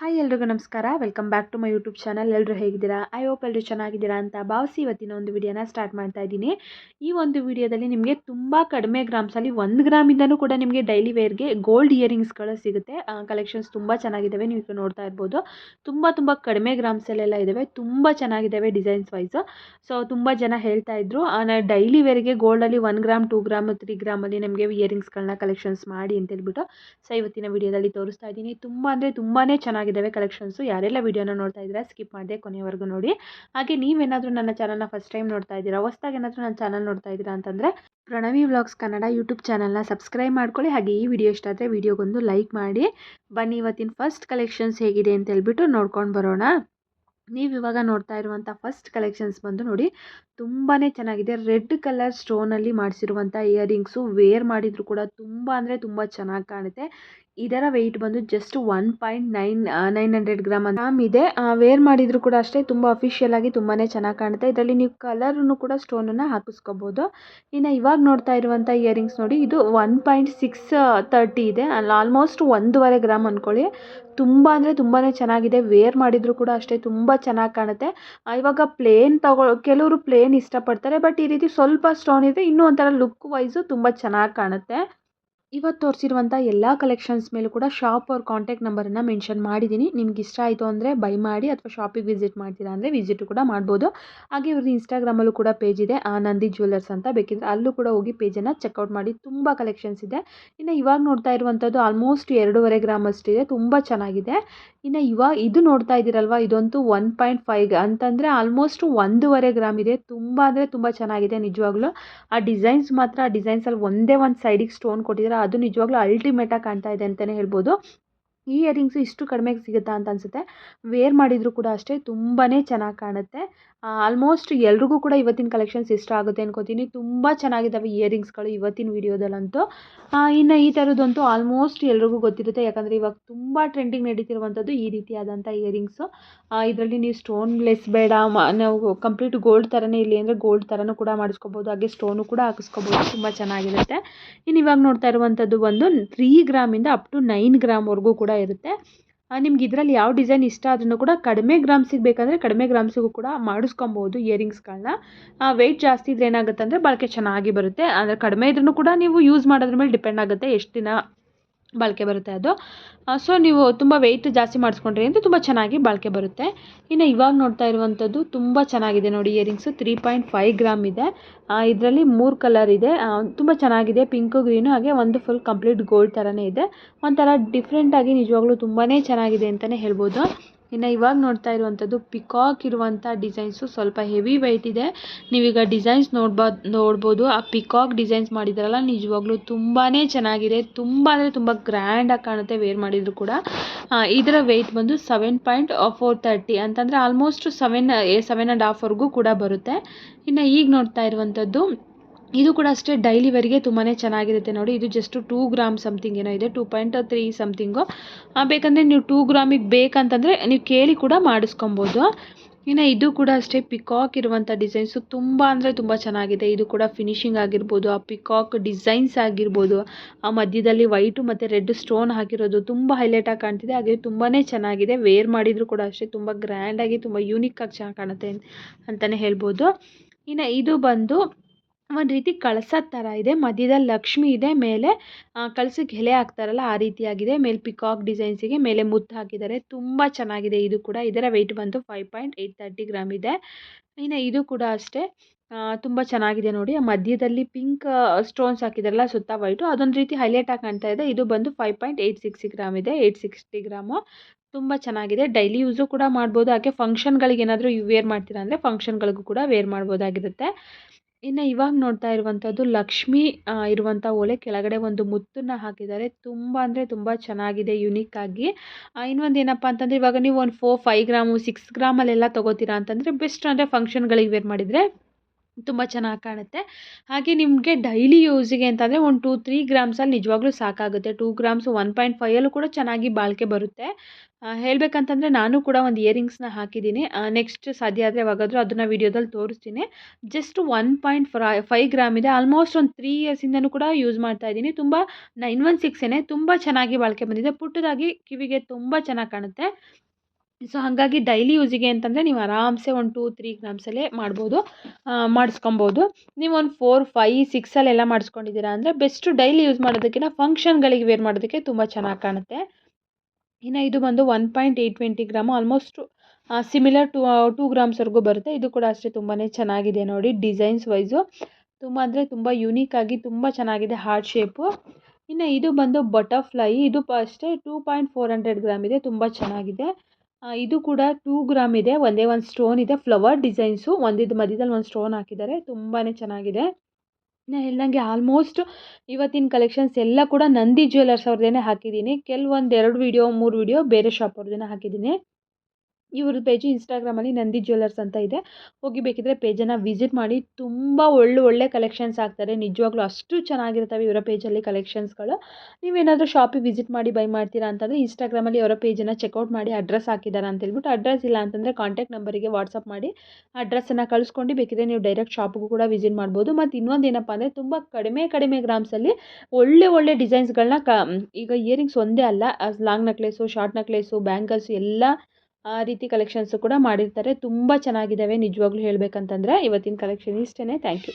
Hi ಎಲ್ರಿಗೂ ನಮಸ್ಕಾರ. Welcome back to my YouTube channel ಎಲ್ಲರೂ ಹೇಗಿದ್ದೀರಾ? ಐ ಹೋಪ್ ಎಲ್ಲರೂ ಚೆನ್ನಾಗಿದ್ದೀರಾ ಅಂತ ಭಾವಿಸಿ ಇವತ್ತಿನ ಒಂದು ವಿಡಿಯೋನ ಸ್ಟಾರ್ಟ್ ಮಾಡ್ತಾ ಇದ್ದೀನಿ. ಈ ಒಂದು ವಿಡಿಯೋದಲ್ಲಿ ನಿಮಗೆ ತುಂಬ ಕಡಿಮೆ ಗ್ರಾಮ್ಸಲ್ಲಿ ಒಂದು ಗ್ರಾಮಿಂದನೂ ಕೂಡ ನಿಮಗೆ ಡೈಲಿ ವೇರ್ಗೆ ಗೋಲ್ಡ್ ಇಯರಿಂಗ್ಸ್ಗಳು ಸಿಗುತ್ತೆ. ಕಲೆಕ್ಷನ್ಸ್ ತುಂಬ ಚೆನ್ನಾಗಿದ್ದಾವೆ. ನೀವು ನೋಡ್ತಾ ಇರ್ಬೋದು. ತುಂಬ ತುಂಬ ಕಡಿಮೆ ಗ್ರಾಮ್ಸಲ್ಲೆಲ್ಲ ಇದ್ದಾವೆ. ತುಂಬ ಚೆನ್ನಾಗಿದ್ದಾವೆ ಡಿಸೈನ್ಸ್ ವೈಸು ಸೊ ತುಂಬ ಜನ ಹೇಳ್ತಾ ಇದ್ರು ಡೈಲಿ ವೇರ್ಗೆ ಗೋಲ್ಡಲ್ಲಿ one gram two gram three ಗ್ರಾಮಲ್ಲಿ ನಮಗೆ ಇಯರಿಂಗ್ಸ್ಗಳನ್ನ ಕಲೆಕ್ಷನ್ಸ್ ಮಾಡಿ ಅಂತ ಹೇಳ್ಬಿಟ್ಟು ಸೊ ಇವತ್ತಿನ ವಿಡಿಯೋದಲ್ಲಿ ತೋರಿಸ್ತಾ ಇದ್ದೀನಿ. ತುಂಬ ಅಂದರೆ ತುಂಬಾ ಚೆನ್ನಾಗಿದ್ದಾವೆ ಕಲೆಕ್ಷನ್ಸು ಯಾರೆಲ್ಲ ವಿಡಿಯೋನ ನೋಡ್ತಾ ಇದ್ದೀರಾ ಸ್ಕಿಪ್ ಮಾಡಿದೆ ಕೊನೆಯವರೆಗೂ ನೋಡಿ. ಹಾಗೆ ನೀವೇನಾದರೂ ನನ್ನ ಚಾನಲ್ನ ಫಸ್ಟ್ ಟೈಮ್ ನೋಡ್ತಾ ಇದ್ದೀರಾ, ಹೊಸ್ದಾಗಿ ಏನಾದರೂ ನನ್ನ ಚಾನಲ್ ನೋಡ್ತಾ ಇದ್ದೀರಾ ಅಂತಂದರೆ, ಪ್ರಣವಿ ವ್ಲಾಗ್ಸ್ ಕನ್ನಡ ಯೂಟ್ಯೂಬ್ ಚಾನಲ್ನ ಸಬ್ಸ್ಕ್ರೈಬ್ ಮಾಡ್ಕೊಳ್ಳಿ. ಹಾಗೆ ಈ ವಿಡಿಯೋ ಇಷ್ಟ ಆದರೆ ವಿಡಿಯೋಗೊಂದು ಲೈಕ್ ಮಾಡಿ. ಬನ್ನಿ, ಇವತ್ತಿನ ಫಸ್ಟ್ ಕಲೆಕ್ಷನ್ಸ್ ಹೇಗಿದೆ ಅಂತ ಹೇಳ್ಬಿಟ್ಟು ನೋಡ್ಕೊಂಡು ಬರೋಣ. ನೀವು ಇವಾಗ ನೋಡ್ತಾ ಇರುವಂಥ ಫಸ್ಟ್ ಕಲೆಕ್ಷನ್ಸ್ ಬಂದು ನೋಡಿ. ತುಂಬಾ ಚೆನ್ನಾಗಿದೆ. ರೆಡ್ ಕಲರ್ ಸ್ಟೋನಲ್ಲಿ ಮಾಡಿಸಿರುವಂಥ ಇಯರಿಂಗ್ಸು ವೇರ್ ಮಾಡಿದ್ರು ಕೂಡ ತುಂಬ ಅಂದರೆ ತುಂಬ ಚೆನ್ನಾಗಿ ಕಾಣುತ್ತೆ. ಇದರ ವೆಯ್ಟ್ ಬಂದು just one point nine nine hundred gram gram ಇದೆ. ವೇರ್ ಮಾಡಿದ್ರು ಕೂಡ ಅಷ್ಟೇ ತುಂಬ ಅಫಿಷಿಯಲ್ ಆಗಿ ತುಂಬಾ ಚೆನ್ನಾಗಿ ಕಾಣುತ್ತೆ. ಇದರಲ್ಲಿ ನೀವು ಕಲರನ್ನು ಕೂಡ ಸ್ಟೋನನ್ನು ಹಾಕಿಸ್ಕೋಬೋದು. ಇನ್ನು ಇವಾಗ ನೋಡ್ತಾ ಇರುವಂಥ ಇಯರಿಂಗ್ಸ್ ನೋಡಿ, ಇದು ಒನ್ ಪಾಯಿಂಟ್ ಸಿಕ್ಸ್ ತರ್ಟಿ ಇದೆ. ಅಲ್ಲಿ ಆಲ್ಮೋಸ್ಟ್ ಒಂದೂವರೆ ಗ್ರಾಮ್ ಅಂದ್ಕೊಳ್ಳಿ ತುಂಬ ಅಂದರೆ ತುಂಬಾ ಚೆನ್ನಾಗಿದೆ. ವೇರ್ ಮಾಡಿದರೂ ಕೂಡ ಅಷ್ಟೇ ತುಂಬ ಚೆನ್ನಾಗಿ ಕಾಣುತ್ತೆ. ಇವಾಗ ಪ್ಲೇನ್ ತಗೊಳ್ಳೋ ಕೆಲವರು ಪ್ಲೇನ್ ಇಷ್ಟಪಡ್ತಾರೆ ಬಟ್ ಈ ರೀತಿ ಸ್ವಲ್ಪ ಸ್ಟೋನ್ ಇದೆ. ಇನ್ನೂ ಒಂಥರ ಲುಕ್ ವೈಸು ತುಂಬ ಚೆನ್ನಾಗಿ ಕಾಣುತ್ತೆ. ಇವತ್ತು ತೋರಿಸಿರುವಂಥ ಎಲ್ಲ ಕಲೆಕ್ಷನ್ಸ್ ಮೇಲೂ ಕೂಡ ಶಾಪ್ ಅವ್ರ ಕಾಂಟ್ಯಾಕ್ಟ್ ನಂಬರನ್ನು ಮೆನ್ಷನ್ ಮಾಡಿದ್ದೀನಿ ನಿಮ್ಗೆ ಇಷ್ಟ ಆಯಿತು ಅಂದರೆ ಬೈ ಮಾಡಿ ಅಥವಾ ಶಾಪಿಗೆ ವಿಸಿಟ್ ಮಾಡ್ತೀರಾ ಅಂದರೆ ವಿಸಿಟ್ ಕೂಡ ಮಾಡ್ಬೋದು. ಹಾಗೆ ಇವ್ರದ್ದು ಇನ್ಸ್ಟಾಗ್ರಾಮಲ್ಲೂ ಕೂಡ ಪೇಜ್ ಇದೆ ಆ ನಂದಿ ಜ್ಯುವೆಲ್ಲರ್ಸ್ ಅಂತ ಬೇಕಿದ್ರೆ ಅಲ್ಲೂ ಕೂಡ ಹೋಗಿ ಪೇಜನ್ನು ಚೆಕ್ಔಟ್ ಮಾಡಿ. ತುಂಬ ಕಲೆಕ್ಷನ್ಸ್ ಇದೆ. ಇನ್ನು ಇವಾಗ ನೋಡ್ತಾ ಇರುವಂಥದ್ದು ಆಲ್ಮೋಸ್ಟ್ ಎರಡೂವರೆ ಗ್ರಾಮ್ ಅಷ್ಟಿದೆ. ತುಂಬ ಚೆನ್ನಾಗಿದೆ. ಇನ್ನು ಇವಾಗ ಇದು ನೋಡ್ತಾ ಇದ್ದೀರಲ್ವ, ಇದಂತೂ ಒನ್ ಪಾಯಿಂಟ್ ಫೈವ್ ಅಂತಂದರೆ ಆಲ್ಮೋಸ್ಟ್ ಒಂದೂವರೆ ಗ್ರಾಮ್ ಇದೆ. ತುಂಬ ಅಂದರೆ ತುಂಬ ಚೆನ್ನಾಗಿದೆ ನಿಜವಾಗ್ಲೂ. ಆ ಡಿಸೈನ್ಸ್ ಮಾತ್ರ, ಆ ಡಿಸೈನ್ಸಲ್ಲಿ ಒಂದೇ ಒಂದು ಸೈಡಿಗೆ ಸ್ಟೋನ್ ಕೊಟ್ಟಿದ್ದಾರೆ ಅದು ನಿಜವಾಗ್ಲೂ ಅಲ್ಟಿಮೇಟಾಗಿ ಕಾಣ್ತಾ ಇದೆ ಅಂತಲೇ ಹೇಳ್ಬೋದು. ಈ ಇಯರಿಂಗ್ಸು ಇಷ್ಟು ಕಡಿಮೆಗೆ ಸಿಗುತ್ತಾ ಅಂತ ಅನಿಸುತ್ತೆ. ವೇರ್ ಮಾಡಿದರೂ ಕೂಡ ಅಷ್ಟೇ ತುಂಬಾ ಚೆನ್ನಾಗಿ ಕಾಣುತ್ತೆ. ಆಲ್ಮೋಸ್ಟ್ ಎಲ್ರಿಗೂ ಕೂಡ ಇವತ್ತಿನ ಕಲೆಕ್ಷನ್ಸ್ ಇಷ್ಟ ಆಗುತ್ತೆ ಅನ್ಕೋತೀನಿ. ತುಂಬ ಚೆನ್ನಾಗಿದ್ದಾವೆ ಇಯರಿಂಗ್ಸ್ಗಳು ಇವತ್ತಿನ ವೀಡಿಯೋದಲ್ಲಂತೂ ಇನ್ನು ಈ ಥರದ್ದಂತೂ ಆಲ್ಮೋಸ್ಟ್ ಎಲ್ರಿಗೂ ಗೊತ್ತಿರುತ್ತೆ. ಯಾಕಂದರೆ ಇವಾಗ ತುಂಬ ಟ್ರೆಂಡಿಂಗ್ ನಡೀತಿರುವಂಥದ್ದು ಈ ರೀತಿಯಾದಂಥ ಇಯರಿಂಗ್ಸು ಇದರಲ್ಲಿ ನೀವು ಸ್ಟೋನ್ ಲೆಸ್ ಬೇಡ ನಾವು ಕಂಪ್ಲೀಟ್ ಗೋಲ್ಡ್ ಥರನೇ ಇಲ್ಲಿ ಅಂದರೆ ಗೋಲ್ಡ್ ಥರನೂ ಕೂಡ ಮಾಡಿಸ್ಕೋಬೋದು. ಹಾಗೆ ಸ್ಟೋನು ಕೂಡ ಹಾಕಿಸ್ಕೋಬೋದು. ತುಂಬ ಚೆನ್ನಾಗಿರುತ್ತೆ. ಇನ್ನು ಇವಾಗ ನೋಡ್ತಾ ಇರುವಂಥದ್ದು ಒಂದು ತ್ರೀ ಗ್ರಾಮಿಂದ ಅಪ್ ಟು ನೈನ್ ಗ್ರಾಮ್ವರೆಗೂ ಕೂಡ ಇರುತ್ತೆ. ನಿಮ್ಗೆ ಇದರಲ್ಲಿ ಯಾವ ಡಿಸೈನ್ ಇಷ್ಟ ಆದ್ರೂ ಕೂಡ ಕಡಿಮೆ ಗ್ರಾಮ್ಸಿಗೆ ಬೇಕಂದರೆ ಕಡಿಮೆ ಗ್ರಾಮ್ಸಿಗೂ ಕೂಡ ಮಾಡಿಸ್ಕೊಬೋದು ಇಯರಿಂಗ್ಸ್ಗಳನ್ನ ವೆಯ್ಟ್ ಜಾಸ್ತಿ ಇದ್ರೆ ಏನಾಗುತ್ತೆ ಅಂದರೆ ಬಳಕೆ ಚೆನ್ನಾಗಿ ಬರುತ್ತೆ. ಅಂದರೆ ಕಡಿಮೆ ಇದ್ರೂ ಕೂಡ ನೀವು ಯೂಸ್ ಮಾಡೋದ್ರ ಮೇಲೆ ಡಿಪೆಂಡ್ ಆಗುತ್ತೆ ಎಷ್ಟು ದಿನ ಬಾಳಿಕೆ ಬರುತ್ತೆ ಅದು. ಸೊ ನೀವು ತುಂಬ ವೆಯ್ಟ್ ಜಾಸ್ತಿ ಮಾಡಿಸ್ಕೊಂಡ್ರಿ ಅಂದರೆ ತುಂಬ ಚೆನ್ನಾಗಿ ಬಾಳಿಕೆ ಬರುತ್ತೆ. ಇನ್ನು ಇವಾಗ ನೋಡ್ತಾ ಇರುವಂಥದ್ದು ತುಂಬ ಚೆನ್ನಾಗಿದೆ ನೋಡಿ earrings three point five gram ಇದೆ. ಇದರಲ್ಲಿ ಮೂರು ಕಲರ್ ಇದೆ. ತುಂಬ ಚೆನ್ನಾಗಿದೆ. ಪಿಂಕು ಗ್ರೀನು ಹಾಗೆ ಒಂದು ಫುಲ್ ಕಂಪ್ಲೀಟ್ ಗೋಲ್ಡ್ ಥರನೇ ಇದೆ. ಒಂಥರ ಡಿಫ್ರೆಂಟಾಗಿ ನಿಜವಾಗ್ಲೂ ತುಂಬಾ ಚೆನ್ನಾಗಿದೆ ಅಂತಲೇ ಹೇಳ್ಬೋದು. ಇನ್ನು ಇವಾಗ ನೋಡ್ತಾ ಇರುವಂಥದ್ದು ಪಿಕಾಕ್ ಇರುವಂಥ ಡಿಸೈನ್ಸು ಸ್ವಲ್ಪ ಹೆವಿ ವೆಯ್ಟ್ ಇದೆ. ನೀವೀಗ ಡಿಸೈನ್ಸ್ ನೋಡ್ಬೋದು ನೋಡ್ಬೋದು. ಆ ಪಿಕಾಕ್ ಡಿಸೈನ್ಸ್ ಮಾಡಿದಾರಲ್ಲ, ನಿಜವಾಗ್ಲೂ ತುಂಬಾ ಚೆನ್ನಾಗಿದೆ. ತುಂಬ ಅಂದರೆ ತುಂಬ ಗ್ರ್ಯಾಂಡಾಗಿ ಕಾಣುತ್ತೆ ವೇರ್ ಮಾಡಿದರೂ ಕೂಡ. ಇದರ ವೆಯ್ಟ್ ಬಂದು ಸೆವೆನ್ ಪಾಯಿಂಟ್ ಫೋರ್ ತರ್ಟಿ ಅಂತಂದರೆ ಆಲ್ಮೋಸ್ಟ್ ಸೆವೆನ್ ಸೆವೆನ್ ಆ್ಯಂಡ್ ಹಾಫ್ವರೆಗೂ ಕೂಡ ಬರುತ್ತೆ. ಇನ್ನು ಈಗ ನೋಡ್ತಾ ಇರುವಂಥದ್ದು ಇದು ಕೂಡ ಅಷ್ಟೇ ಡೈಲಿ ವೇರಿಗೆ ತುಂಬಾ ಚೆನ್ನಾಗಿರುತ್ತೆ ನೋಡಿ. ಇದು ಜಸ್ಟ್ ಟೂ ಗ್ರಾಮ್ ಸಮಥಿಂಗ್ ಏನೋ ಇದೆ. ಟೂ ಪಾಯಿಂಟ್ ತ್ರೀ ಸಮಥಿಂಗು ಬೇಕಂದರೆ ನೀವು ಟೂ ಗ್ರಾಮಿಗೆ ಬೇಕಂತಂದರೆ ನೀವು ಕೇಳಿ ಕೂಡ ಮಾಡಿಸ್ಕೊಬೋದು. ಇನ್ನು ಇದು ಕೂಡ ಅಷ್ಟೇ ಪಿಕಾಕ್ ಇರುವಂಥ ಡಿಸೈನ್ಸು ತುಂಬ ಅಂದರೆ ತುಂಬ ಚೆನ್ನಾಗಿದೆ. ಇದು ಕೂಡ ಫಿನಿಶಿಂಗ್ ಆಗಿರ್ಬೋದು, ಆ ಪಿಕಾಕ್ ಡಿಸೈನ್ಸ್ ಆಗಿರ್ಬೋದು, ಆ ಮಧ್ಯದಲ್ಲಿ ವೈಟು ಮತ್ತು ರೆಡ್ ಸ್ಟೋನ್ ಹಾಕಿರೋದು ತುಂಬ ಹೈಲೈಟಾಗಿ ಕಾಣ್ತಿದೆ. ಹಾಗೆ ತುಂಬಾ ಚೆನ್ನಾಗಿದೆ. ವೇರ್ ಮಾಡಿದರೂ ಕೂಡ ಅಷ್ಟೇ ತುಂಬ ಗ್ರ್ಯಾಂಡಾಗಿ ತುಂಬ ಆಗಿ ಚೆನ್ನಾಗಿ ಕಾಣುತ್ತೆ ಅಂತಲೇ ಹೇಳ್ಬೋದು. ಇನ್ನು ಇದು ಬಂದು ಒಂದು ರೀತಿ ಕಳಸ ಥರ ಇದೆ. ಮಧ್ಯದಲ್ಲಿ ಲಕ್ಷ್ಮಿ ಇದೆ, ಮೇಲೆ ಕಳಸಕ್ಕೆ ಎಲೆ ಹಾಕ್ತಾರಲ್ಲ, ಆ ರೀತಿಯಾಗಿದೆ. ಮೇಲೆ ಪಿಕಾಕ್ ಡಿಸೈನ್ಸಿಗೆ ಮೇಲೆ ಮುತ್ತು ಹಾಕಿದ್ದಾರೆ. ತುಂಬ ಚೆನ್ನಾಗಿದೆ ಇದು ಕೂಡ. ಇದರ ವೆಯ್ಟ್ ಬಂದು five point eight thirty gram ಇದೆ. ಇನ್ನು ಇದು ಕೂಡ ಅಷ್ಟೇ. ತುಂಬ ಚೆನ್ನಾಗಿದೆ ನೋಡಿ. ಮಧ್ಯದಲ್ಲಿ ಪಿಂಕ್ ಸ್ಟೋನ್ಸ್ ಹಾಕಿದಾರಲ್ಲ, ಸುತ್ತ ವೈಟು ಅದೊಂದು ರೀತಿ ಹೈಲೈಟಾಗಿ ಕಾಣ್ತಾ ಇದೆ. ಇದು ಬಂದು five point eight six gram ಇದೆ. ಏಯ್ಟ್ ಸಿಕ್ಸ್ಟಿ ಗ್ರಾಮು ತುಂಬ ಚೆನ್ನಾಗಿದೆ. ಡೈಲಿ ಯೂಸು ಕೂಡ ಮಾಡ್ಬೋದು. ಹಾಗೆ ಫಂಕ್ಷನ್ಗಳಿಗೆ ಏನಾದರೂ ವೇರ್ ಮಾಡ್ತೀರಾ ಅಂದರೆ ಫಂಕ್ಷನ್ಗಳಿಗೂ ಕೂಡ ವೇರ್ ಮಾಡ್ಬೋದಾಗಿರುತ್ತೆ. ಇನ್ನು ಇವಾಗ ನೋಡ್ತಾ ಇರುವಂಥದ್ದು ಲಕ್ಷ್ಮಿ ಇರುವಂಥ ಓಲೆ ಕೆಳಗಡೆ ಒಂದು ಮುತ್ತನ್ನು ಹಾಕಿದ್ದಾರೆ. ತುಂಬ ಅಂದರೆ ತುಂಬ ಚೆನ್ನಾಗಿದೆ ಯುನೀಕಾಗಿ ಇನ್ನೊಂದು ಏನಪ್ಪ ಅಂತಂದರೆ ಇವಾಗ ನೀವು ಒಂದು ಫೋರ್ ಫೈವ್ ಗ್ರಾಮು ಸಿಕ್ಸ್ ಗ್ರಾಮಲ್ಲೆಲ್ಲ ತಗೋತೀರಾ ಅಂತಂದರೆ ಬೆಸ್ಟ್ ಅಂದರೆ ಫಂಕ್ಷನ್ಗಳಿಗೆ ವೇರ್ ಮಾಡಿದರೆ ತುಂಬ ಚೆನ್ನಾಗಿ ಕಾಣುತ್ತೆ. ಹಾಗೆ ನಿಮಗೆ ಡೈಲಿ ಯೂಸಿಗೆ ಅಂತಂದರೆ ಒಂದು ಟೂ ತ್ರೀ ಗ್ರಾಮ್ಸಲ್ಲಿ ನಿಜವಾಗ್ಲೂ ಸಾಕಾಗುತ್ತೆ. ಟೂ ಗ್ರಾಮ್ಸ್ ಒನ್ ಪಾಯಿಂಟ್ ಫೈಯಲ್ಲೂ ಕೂಡ ಚೆನ್ನಾಗಿ ಬಾಳಿಕೆ ಬರುತ್ತೆ. ಹೇಳಬೇಕಂತಂದರೆ ನಾನು ಕೂಡ ಒಂದು ಇಯರಿಂಗ್ಸ್ನ ಹಾಕಿದ್ದೀನಿ. ನೆಕ್ಸ್ಟ್ ಸಾಧ್ಯ ಆದರೆ ಯಾವಾಗಾದರೂ ಅದನ್ನು ವೀಡಿಯೋದಲ್ಲಿ ತೋರಿಸ್ತೀನಿ. Just one point five gram ಇದೆ. ಆಲ್ಮೋಸ್ಟ್ ಒಂದು ತ್ರೀ ಇಯರ್ಸಿಂದನೂ ಕೂಡ ಯೂಸ್ ಮಾಡ್ತಾ ಇದ್ದೀನಿ. ತುಂಬ ನೈನ್ ಒನ್ ಸಿಕ್ಸೇನೆ ತುಂಬ ಚೆನ್ನಾಗಿ ಬಾಳಿಕೆ ಬಂದಿದೆ. ಪುಟ್ಟದಾಗಿ ಕಿವಿಗೆ ತುಂಬ ಚೆನ್ನಾಗಿ ಕಾಣುತ್ತೆ. ಸೊ ಹಾಗಾಗಿ ಡೈಲಿ ಯೂಸಿಗೆ ಅಂತಂದರೆ ನೀವು ಆರಾಮ್ಸೆ ಒಂದು ಟೂ ತ್ರೀ ಗ್ರಾಮ್ಸಲ್ಲೇ ಮಾಡ್ಬೋದು. ಮಾಡಿಸ್ಕೊಬೋದು. ನೀವು ಒಂದು ಫೋರ್ ಫೈ ಸಿಕ್ಸಲ್ಲೆಲ್ಲ ಮಾಡಿಸ್ಕೊಂಡಿದ್ದೀರಾ ಅಂದರೆ ಬೆಸ್ಟು ಡೈಲಿ ಯೂಸ್ ಮಾಡೋದಕ್ಕಿಂತ ಫಂಕ್ಷನ್ಗಳಿಗೆ ವೇರ್ ಮಾಡೋದಕ್ಕೆ ತುಂಬ ಚೆನ್ನಾಗಿ ಕಾಣುತ್ತೆ. ಇನ್ನು ಇದು ಬಂದು one point eight twenty gram almost similar to two ಗ್ರಾಮ್ಸ್ವರೆಗೂ ಬರುತ್ತೆ. ಇದು ಕೂಡ ಅಷ್ಟೇ ತುಂಬಾ ಚೆನ್ನಾಗಿದೆ ನೋಡಿ ಡಿಸೈನ್ಸ್ ವೈಸು ತುಂಬ ಅಂದರೆ ತುಂಬ ಯುನೀಕಾಗಿ ತುಂಬ ಚೆನ್ನಾಗಿದೆ ಹಾರ್ಟ್ ಶೇಪು ಇನ್ನು ಇದು ಬಂದು ಬಟರ್ಫ್ಲೈ ಇದು ಅಷ್ಟೇ two point four hundred gram ಇದೆ. ತುಂಬ ಚೆನ್ನಾಗಿದೆ. ಇದು ಕೂಡ ಟೂ ಗ್ರಾಮ್ ಇದೆ. ಒಂದೇ ಒಂದು ಸ್ಟೋನ್ ಇದೆ. ಫ್ಲವರ್ ಡಿಸೈನ್ಸು ಒಂದಿದ್ದು ಮಧ್ಯದಲ್ಲಿ ಒಂದು ಸ್ಟೋನ್ ಹಾಕಿದ್ದಾರೆ. ತುಂಬಾ ಚೆನ್ನಾಗಿದೆ. ನಾನು ಹೇಳ್ದಂಗೆ ಆಲ್ಮೋಸ್ಟ್ ಇವತ್ತಿನ ಕಲೆಕ್ಷನ್ಸ್ ಎಲ್ಲ ಕೂಡ ನಂದಿ ಜ್ಯುವೆಲರ್ಸ್ ಅವ್ರದ್ದೇ ಹಾಕಿದ್ದೀನಿ. ಕೆಲವೊಂದು ಎರಡು ವೀಡಿಯೋ ಮೂರು ವೀಡಿಯೋ ಬೇರೆ ಶಾಪ್ ಅವ್ರದ್ದೇ ಹಾಕಿದ್ದೀನಿ. ಇವ್ರ ಪೇಜು ಇನ್ಸ್ಟಾಗ್ರಾಮಲ್ಲಿ ನಂದಿ ಜ್ಯುವೆಲ್ಲರ್ಸ್ ಅಂತ ಇದೆ. ಹೋಗಿ ಬೇಕಿದ್ರೆ ಪೇಜನ್ನು ವಿಸಿಟ್ ಮಾಡಿ, ತುಂಬ ಒಳ್ಳೆ ಒಳ್ಳೆ ಕಲೆಕ್ಷನ್ಸ್ ಹಾಕ್ತಾರೆ ನಿಜವಾಗ್ಲೂ ಅಷ್ಟು ಚೆನ್ನಾಗಿರ್ತವೆ ಇವರ ಪೇಜಲ್ಲಿ ಕಲೆಕ್ಷನ್ಸ್ಗಳು ನೀವೇನಾದರೂ ಶಾಪಿಗೆ ವಿಸಿಟ್ ಮಾಡಿ ಬೈ ಮಾಡ್ತೀರಾ ಅಂತಂದರೆ ಇನ್ಸ್ಟಾಗ್ರಾಮಲ್ಲಿ ಅವರ ಪೇಜನ್ನು ಚೆಕ್ಔಟ್ ಮಾಡಿ ಅಡ್ರೆಸ್ ಹಾಕಿದ್ದಾರೆ ಅಂತ ಹೇಳ್ಬಿಟ್ಟು ಅಡ್ರೆಸ್ ಇಲ್ಲ ಅಂತಂದರೆ ಕಾಂಟ್ಯಾಕ್ಟ್ ನಂಬರಿಗೆ ವಾಟ್ಸಪ್ ಮಾಡಿ ಅಡ್ರೆಸ್ಸನ್ನು ಕಳಿಸ್ಕೊಂಡು ಬೇಕಿದ್ರೆ ನೀವು ಡೈರೆಕ್ಟ್ ಶಾಪಿಗೂ ಕೂಡ ವಿಸಿಟ್ ಮಾಡ್ಬೋದು. ಮತ್ತು ಇನ್ನೊಂದು ಏನಪ್ಪ ಅಂದರೆ ತುಂಬ ಕಡಿಮೆ ಕಡಿಮೆ ಗ್ರಾಮ್ಸಲ್ಲಿ ಒಳ್ಳೆ ಒಳ್ಳೆ ಡಿಸೈನ್ಸ್ಗಳನ್ನ ಕ ಈಗ ಇಯರಿಂಗ್ಸ್ ಒಂದೇ ಅಲ್ಲ long necklace short necklace bangles ಎಲ್ಲ ಆ ರೀತಿ ಕಲೆಕ್ಷನ್ಸು ಕೂಡ ಮಾಡಿರ್ತಾರೆ. ತುಂಬ ಚೆನ್ನಾಗಿದ್ದಾವೆ ನಿಜವಾಗ್ಲೂ ಹೇಳಬೇಕಂತಂದರೆ. ಇವತ್ತಿನ ಕಲೆಕ್ಷನ್ ಇಷ್ಟೇ ಥ್ಯಾಂಕ್ ಯು